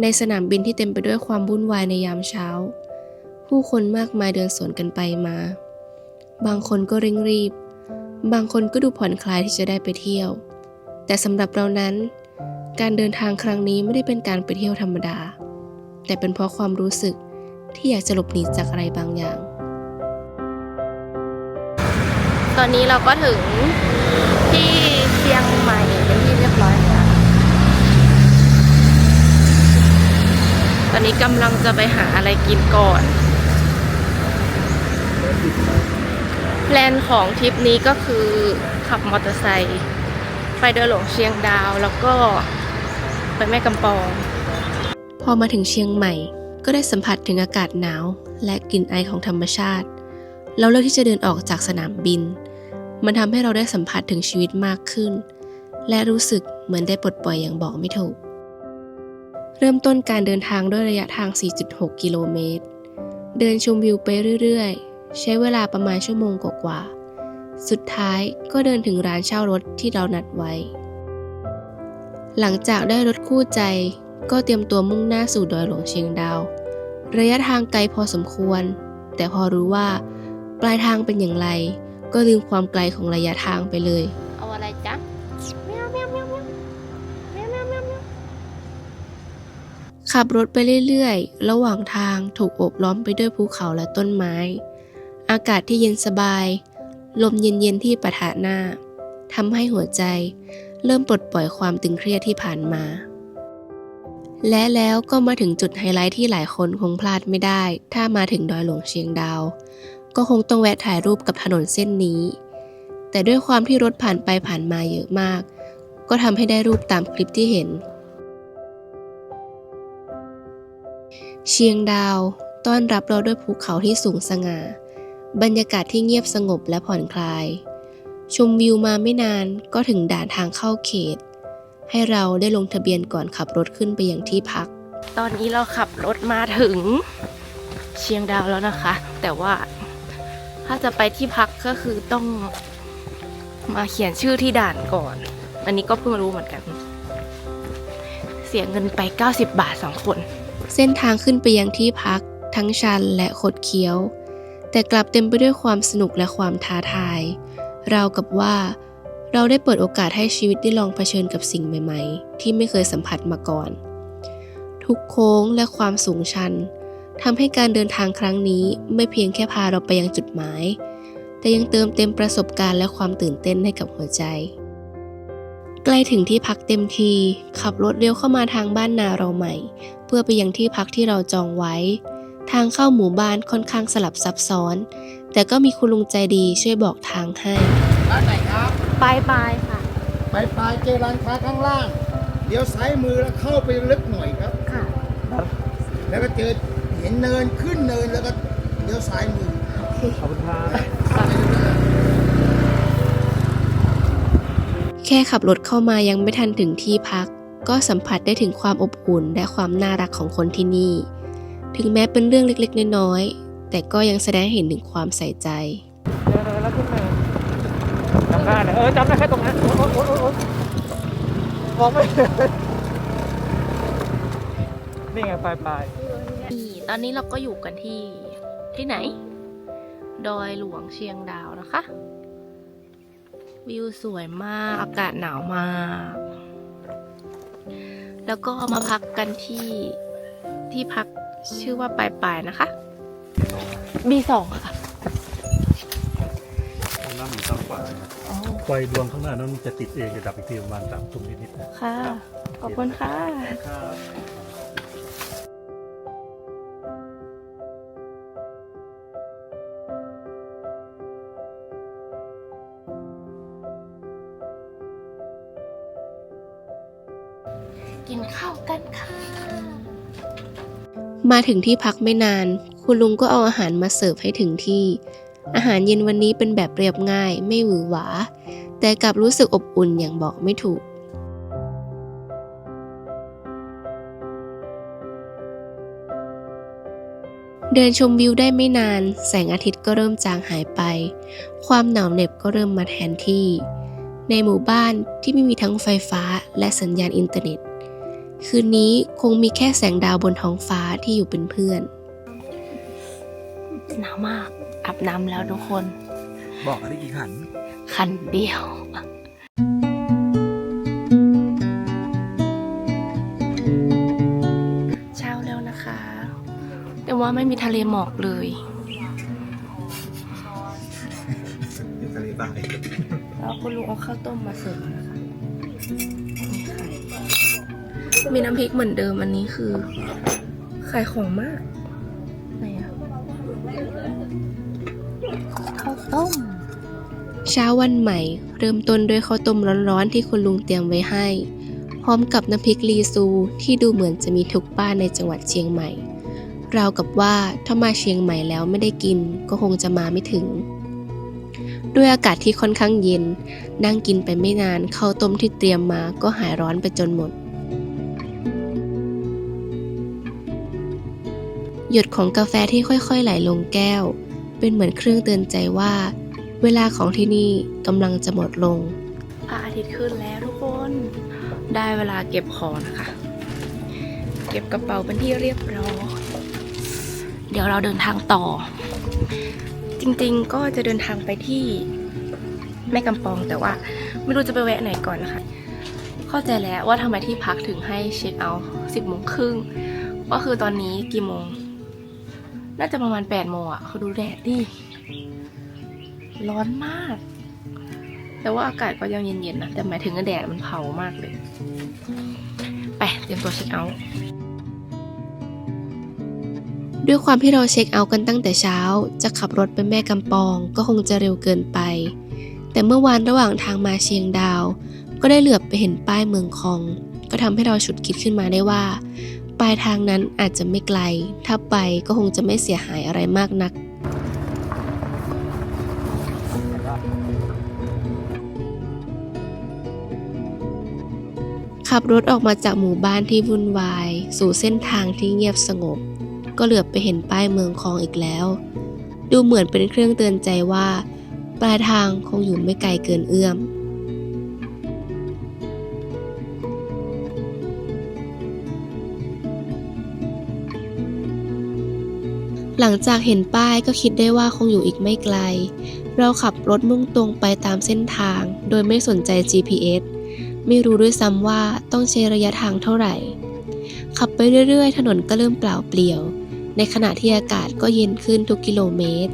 ในสนามบินที่เต็มไปด้วยความวุ่นวายในยามเช้า ผู้คนมากมายเดินสวนกันไปมา บางคนก็เร่งรีบ บางคนก็ดูผ่อนคลายที่จะได้ไปเที่ยว แต่สำหรับเรานั้น การเดินทางครั้งนี้ไม่ได้เป็นการไปเที่ยวธรรมดา แต่เป็นเพราะความรู้สึกที่อยากจะหลบหนีจากอะไรบางอย่าง ตอนนี้เราก็ถึงที่เชียงใหม่เป็นที่เรียบร้อยแล้ว ตอนนี้กำลังจะไปหาอะไรกินก่อน แพลนของทริปนี้ก็คือขับมอเตอร์ไซค์ไปเดินหลงเชียงดาวแล้วก็ไปแม่กำปอง พอมาถึงเชียงใหม่ ก็ได้สัมผัสถึงอากาศหนาว และกลิ่นไอของธรรมชาติ เราเลือกที่จะเดินออกจากสนามบิน มันทำให้เราได้สัมผัสถึงชีวิตมากขึ้น และรู้สึกเหมือนได้ปลดปล่อยอย่างบอกไม่ถูก เริ่มต้นการเดินทางด้วยระยะทาง 4.6 กิโลเมตร เดินชมวิวไปเรื่อยๆ ใช้เวลาประมาณชั่วโมงกว่าๆ สุดท้ายก็เดินถึงร้านเช่ารถที่เรานัดไว้ หลังจากได้รถคู่ใจก็เตรียมตัวมุ่งหน้าสู่ดอยหลวงเชียงดาว ระยะทางไกลพอสมควร แต่พอรู้ว่า ปลายทางเป็นอย่างไร ก็ลืมความไกลของระยะทางไปเลย ขับรถไปเรื่อยๆ ระหว่างทางถูกโอบล้อมไปด้วยภูเขาและต้นไม้ อากาศที่เย็นสบาย ลมเย็นๆที่ปะทะหน้าทำให้หัวใจ เริ่มปลดปล่อยความตึงเครียดที่ผ่านมา และแล้วก็มาถึงจุดไฮไลท์ที่หลายคนคงพลาดไม่ได้ ถ้ามาถึงดอยหลวงเชียงดาว ก็คงต้องแวะถ่ายรูปกับถนนเส้นนี้ แต่ด้วยความที่รถผ่านไปผ่านมาเยอะมาก ก็ทำให้ได้รูปตามคลิปที่เห็น เชียงดาว ต้อนรับเราด้วยภูเขาที่สูงสง่า บรรยากาศที่เงียบสงบและผ่อนคลาย ชมวิวมาไม่นานก็ถึงด่านทางเข้าเขต ให้เราได้ลงทะเบียนก่อนขับรถขึ้นไปยังที่พัก ตอนนี้เราขับรถมาถึงเชียงดาวแล้วนะคะ แต่ว่าถ้าจะไปที่พักก็คือต้องมาเขียนชื่อที่ด่านก่อน อันนี้ก็เพิ่งรู้เหมือนกัน เสียเงินไป 90 บาทสองคน เส้นทางขึ้นไปยังที่พัก ทั้งชันและคดเคี้ยว แต่กลับเต็มไปด้วยความสนุกและความท้าทาย ราวกับว่า เราได้เปิดโอกาสให้ชีวิตได้ลองเผชิญกับสิ่งใหม่ ๆ ที่ไม่เคยสัมผัสมาก่อน ทุกโค้งและความสูงชันทำให้การเดินทางครั้งนี้ไม่เพียงแค่พาเราไปยังจุดหมาย แต่ยังเติมเต็มประสบการณ์และความตื่นเต้นให้กับหัวใจใกล้ถึงที่พักเต็มที ขับรถเลี้ยวเข้ามาทางบ้านนาเราใหม่ พื่อไปยังที่พักที่เราจองไว้ ทางเข้าหมู่บ้านค่อนข้างสลับซับซ้อน แต่ก็มีคุณลุงใจดีช่วยบอกทางให้ ร้านไหนครับ ปลายปลายค่ะ ไปปลายเจอร้านค้าข้างล่างเดี๋ยวซ้ายมือแล้วเข้าไปลึกหน่อยครับ ค่ะ แล้วก็เจอเห็นเนินขึ้นเนินแล้วก็เดี๋ยวซ้ายมือขอบคุณครับแค่ขับรถเข้ามายังไม่ทันถึงที่พัก ก็สัมผัสได้ถึงความอบอุ่นและความน่ารักของคนที่นี่ ถึงแม้เป็นเรื่องเล็กๆ น้อยๆ แต่ก็ยังแสดงให้เห็นถึงความใส่ใจเดินแล้วขึ้นมาจำได้เลยเออจำได้แค่ตรงนั้นโอ๊ยโอ๊ยโอ๊ยโอ๊ยมองไม่เห็นนี่ไงปลายปลายนี่ตอนนี้เราก็อยู่กันที่ที่ไหน ดอยหลวงเชียงดาวนะคะ วิวสวยมาก อากาศหนาวมาก แล้วก็มาพักกันที่ที่พักชื่อว่าปลายปลายๆนะคะ B2 ค่ะข้างล่างมีตั้งกว่าไฟดวงข้างหน้านั้นจะติดเองจะดับอีกทีประมาณสามทุ่มนิดๆนะค่ะ ขอบคุณค่ะ ครับ มาถึงที่พักไม่นาน คุณลุงก็เอาอาหารมาเสิร์ฟให้ถึงที่ อาหารเย็นวันนี้เป็นแบบเรียบง่าย ไม่หวือหวา แต่กลับรู้สึกอบอุ่นอย่างบอกไม่ถูกเดินชมวิวได้ไม่นาน แสงอาทิตย์ก็เริ่มจางหายไป ความหนาวเหน็บก็เริ่มมาแทนที่ ในหมู่บ้านที่ไม่มีทั้งไฟฟ้าและสัญญาณอินเทอร์เน็ต คืนนี้คงมีแค่แสงดาวบนท้องฟ้าที่อยู่เป็นเพื่อนหนาวมากอาบน้ำแล้วทุกคน บอกได้กี่ขันคันเดียวเช้าแล้วนะคะ แต่ว่าไม่มีทะเลหมอกเลยทะเลใต้แล้วคุณลุงเอาข้าวต้มมาเสิร์ฟนะคะมีไข่ มีน้ำพริกเหมือนเดิมอันนี้คือขายของมากไหนอะข้าวต้ม เช้าวันใหม่ เริ่มต้นด้วยข้าวต้มร้อนๆที่คุณลุงเตรียมไว้ให้ พร้อมกับน้ำพริกลีซูที่ดูเหมือนจะมีทุกบ้านในจังหวัดเชียงใหม่ ราวกับว่าถ้ามาเชียงใหม่แล้วไม่ได้กินก็คงจะมาไม่ถึงด้วยอากาศที่ค่อนข้างเย็น นั่งกินไปไม่นานข้าวต้มที่เตรียมมาก็หายร้อนไปจนหมด หยดของกาแฟที่ค่อยๆไหลลงแก้ว เป็นเหมือนเครื่องเตือนใจว่า เวลาของที่นี่กำลังจะหมดลงพระอาทิตย์ขึ้นแล้วทุกคน ได้เวลาเก็บของนะคะ เก็บกระเป๋าเป็นที่เรียบร้อยเดี๋ยวเราเดินทางต่อ จริงๆก็จะเดินทางไปที่แม่กำปองแต่ว่าไม่รู้จะไปแวะไหนก่อนนะคะ เข้าใจแล้วว่าทำไมที่พักถึงให้เช็คเอาท์สิบโมงครึ่งก็คือตอนนี้กี่โมง น่าจะประมาณแปดโมงอะเขาดูแดดดิ ร้อนมาก แต่ว่าอากาศก็ยังเย็นๆนะ แต่หมายถึงแดดมันเผามากเลย ไปเตรียมตัวเช็คเอาท์ด้วยความที่เราเช็คเอาท์กันตั้งแต่เช้า จะขับรถไปแม่กำปองก็คงจะเร็วเกินไป แต่เมื่อวานระหว่างทางมาเชียงดาว ก็ได้เหลือบไปเห็นป้ายเมืองคอง ก็ทำให้เราฉุดคิดขึ้นมาได้ว่า ปลายทางนั้นอาจจะไม่ไกล ถ้าไปก็คงจะไม่เสียหายอะไรมากนัก ขับรถออกมาจากหมู่บ้านที่วุ่นวาย สู่เส้นทางที่เงียบสงบ ก็เหลือบไปเห็นป้ายเมืองคองอีกแล้ว ดูเหมือนเป็นเครื่องเตือนใจว่า ปลายทางคงอยู่ไม่ไกลเกินเอื้อม หลังจากเห็นป้ายก็คิดได้ว่าคงอยู่อีกไม่ไกล เราขับรถมุ่งตรงไปตามเส้นทาง โดยไม่สนใจ GPS ไม่รู้ด้วยซ้ำว่าต้องใช้ระยะทางเท่าไหร่ ขับไปเรื่อยๆ ถนนก็เริ่มเปล่าเปลี่ยว ในขณะที่อากาศก็เย็นขึ้นทุกกิโลเมตร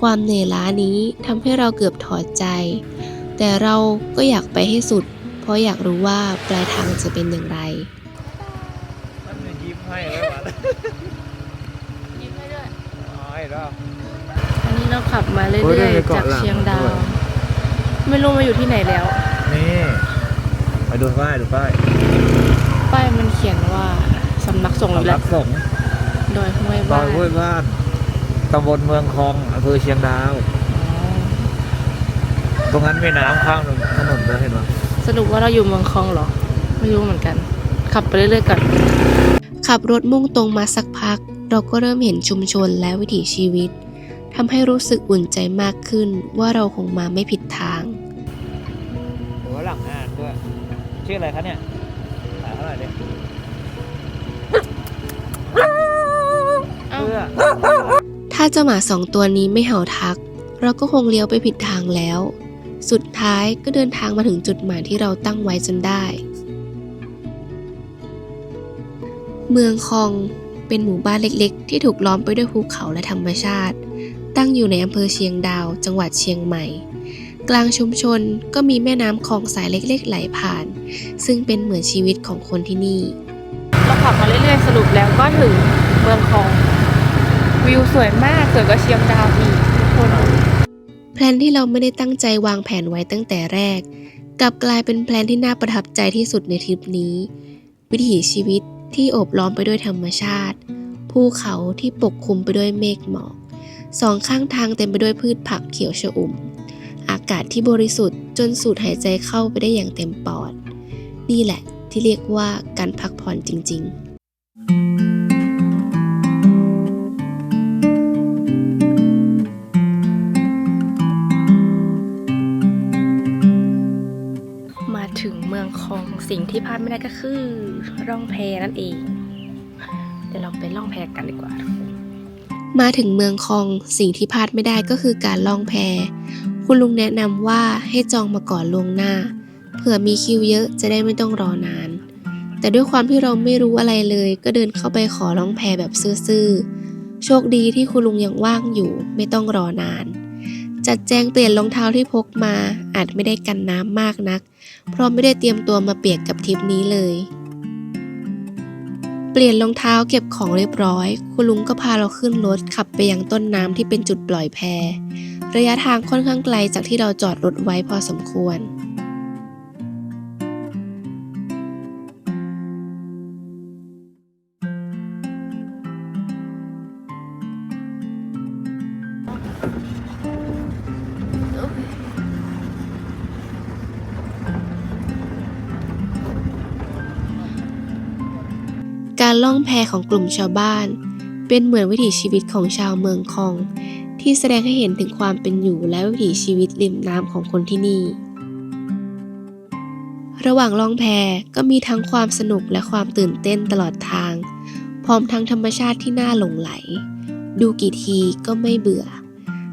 ความเหนื่อยล้านี้ทำให้เราเกือบถอดใจ แต่เราก็อยากไปให้สุด เพราะอยากรู้ว่าปลายทางจะเป็นอย่างไร มันยิ้มให้ไว้หวาน ยิ้มให้ด้วย อ๋อไอ้แล้ว อันนี้เราขับมาเรื่โอ้ยได้อยไปๆเกาะจากหลังเชียงดาวด้วย ไม่รู้มาอยู่ที่ไหนแล้ว นี่ไปดูป้ายดูป้ายป้ายมันเขียนว่าสำนักสงฆ์สำแล้นัวกสงฆ์โดยห้วยดบ้าอนยห้วยบ้านตำบลเมืองคลองอำเภอเชียงดาว ตรงนั้นมีน้ำข้างถนนเลยเห็นไหมสรุปว่าเราอยู่เมืองคลองเหรอ ไม่รู้เหมือนกัน ขับไปเรื่อยๆก่อน ขับรถมุ่งตรงมาสักพัก เราก็เริ่มเห็นชุมชนและวิถีชีวิต ทำให้รู้สึกอุ่นใจมากขึ้นว่าเราคงมาไม่ผิดทางหัวหลังอ่านด้วย ชื่ออะไรคะเนี่ยถามเท่าไหร่เนี่ยเอ้าเพื่อถ้าเจ้าหมาสองตัวนี้ไม่เห่าทัก เราก็คงเลี้ยวไปผิดทางแล้ว สุดท้ายก็เดินทางมาถึงจุดหมายที่เราตั้งไว้จนได้ เมืองคองเป็นหมู่บ้านเล็กๆ ที่ถูกล้อมไปด้วยภูเขาและธรรมชาติ ตั้งอยู่ในอำเภอเชียงดาว จังหวัดเชียงใหม่ กลางชุมชนก็มีแม่น้ำคลองสายเล็กๆไหลผ่าน ซึ่งเป็นเหมือนชีวิตของคนที่นี่ เราขับมาเรื่อยๆสรุปแล้วก็ถึงเมืองคอง วิวสวยมากสวยกว่าเชียงดาวอีกทุกคนแพลนที่เราไม่ได้ตั้งใจวางแผนไว้ตั้งแต่แรก กลับกลายเป็นแพลนที่น่าประทับใจที่สุดในทริปนี้ วิถีชีวิตที่โอบล้อมไปด้วยธรรมชาติ ภูเขาที่ปกคลุมไปด้วยเมฆหมอก สองข้างทางเต็มไปด้วยพืชผักเขียวชอุ่ม อากาศที่บริสุทธิ์จนสูดหายใจเข้าไปได้อย่างเต็มปอด นี่แหละที่เรียกว่าการพักผ่อนจริงๆมาถึงเมืองคองสิ่งที่พลาดไม่ได้ก็คือ ร่องแพนั่นเอง เดี๋ยวเราไปล่องแพกันดีกว่า มาถึงเมืองคองสิ่งที่พลาดไม่ได้ก็คือการล่องแพ คุณลุงแนะนำว่าให้จองมาก่อนล่วงหน้า เผื่อมีคิวเยอะจะได้ไม่ต้องรอนาน แต่ด้วยความที่เราไม่รู้อะไรเลยก็เดินเข้าไปขอล่องแพแบบซื่อๆ โชคดีที่คุณลุงยังว่างอยู่ไม่ต้องรอนาน จัดแจงเปลี่ยนรองเท้าที่พกมาอาจไม่ได้กันน้ำมากนัก เพราะไม่ได้เตรียมตัวมาเปียกกับทริปนี้เลย เปลี่ยนรองเท้าเก็บของเรียบร้อย คุณลุงก็พาเราขึ้นรถขับไปยังต้นน้ำที่เป็นจุดปล่อยแพระยะทางค่อนข้างไกลจากที่เราจอดรถไว้พอสมควร การล่องแพของกลุ่มชาวบ้าน เป็นเหมือนวิถีชีวิตของชาวเมืองคอง ที่แสดงให้เห็นถึงความเป็นอยู่และวิถีชีวิตริมน้ำของคนที่นี่ ระหว่างล่องแพก็มีทั้งความสนุกและความตื่นเต้นตลอดทาง พร้อมทั้งธรรมชาติที่น่าหลงไหล ดูกี่ทีก็ไม่เบื่อ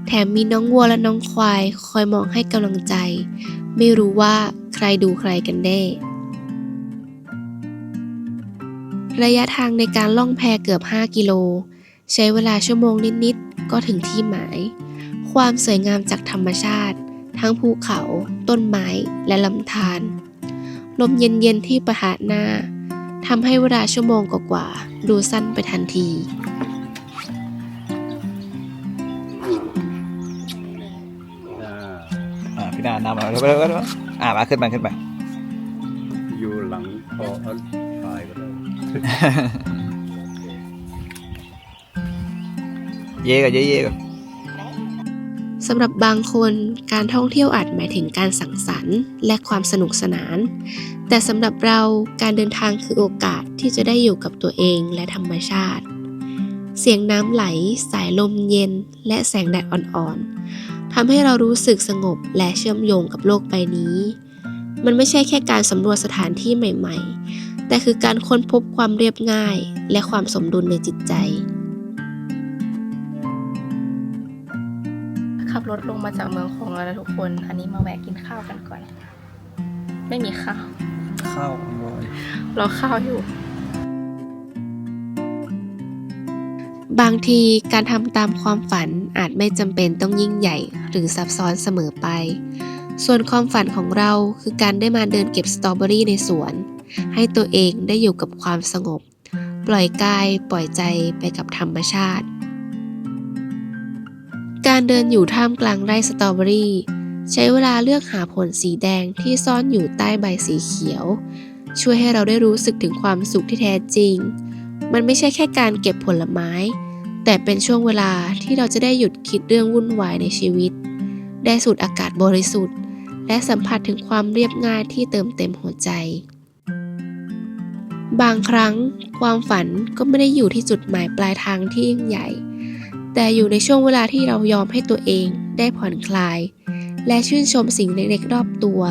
แถมมีน้องวัวและน้องควาย คอยมองให้กำลังใจ ไม่รู้ว่าใครดูใครกันแน่ ระยะทางในการล่องแพเกือบ 5 กิโล ใช้เวลาชั่วโมงนิดๆ ก็ถึงที่หมาย ความสวยงามจากธรรมชาติ ทั้งภูเขา ต้นไม้ และลำธาร ลมเย็นๆ ที่ประทะหน้า ทำให้เวลาชั่วโมงกว่าๆ ดูสั้นไปทันทีอ่าพี่นานำมาเร็วๆเร็วๆอ่ามาขึ้นมาขึ้นไปอยู่หลังพอ เย่ก่อนเย่เย่ก่อนสำหรับบางคนการท่องเที่ยวอาจหมายถึงการสังสรรค์และความสนุกสนาน แต่สำหรับเราการเดินทางคือโอกาสที่จะได้อยู่กับตัวเองและธรรมชาติ เสียงน้ำไหล สายลมเย็น และแสงแดดอ่อนๆทำให้เรารู้สึกสงบและเชื่อมโยงกับโลกใบนี้ มันไม่ใช่แค่การสำรวจสถานที่ใหม่ ๆ แต่คือการค้นพบความเรียบง่าย และความสมดุลในจิตใจ ขับรถลงมาจากเมืองคงแล้วนะทุกคน อันนี้มาแวะกินข้าวกันก่อน ไม่มีข้าวเข้าวโวยรอข้าวอยู่ บางทีการทำตามความฝันอาจไม่จำเป็นต้องยิ่งใหญ่หรือซับซ้อนเสมอไป ส่วนความฝันของเราคือการได้มาเดินเก็บสตรอเบอรี่ในสวน ให้ตัวเองได้อยู่กับความสงบ ปล่อยกายปล่อยใจไปกับธรรมชาติ การเดินอยู่ท่ามกลางไร่สตรอเบอรี่ ใช้เวลาเลือกหาผลสีแดงที่ซ่อนอยู่ใต้ใบสีเขียว ช่วยให้เราได้รู้สึกถึงความสุขที่แท้จริง มันไม่ใช่แค่การเก็บผลไม้ แต่เป็นช่วงเวลาที่เราจะได้หยุดคิดเรื่องวุ่นวายในชีวิต ได้สูดอากาศบริสุทธิ์และสัมผัสถึงความเรียบง่ายที่เติมเต็มหัวใจ บางครั้งความฝันก็ไม่ได้อยู่ที่จุดหมายปลายทางที่ยิ่งใหญ่ แต่อยู่ในช่วงเวลาที่เรายอมให้ตัวเองได้ผ่อนคลาย และชื่นชมสิ่งเล็กๆรอบตัว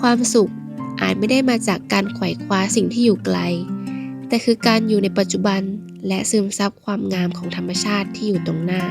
ความสุขอาจไม่ได้มาจากการไขว่คว้าสิ่งที่อยู่ไกล แต่คือการอยู่ในปัจจุบันและซึมซับความงามของธรรมชาติที่อยู่ตรงหน้า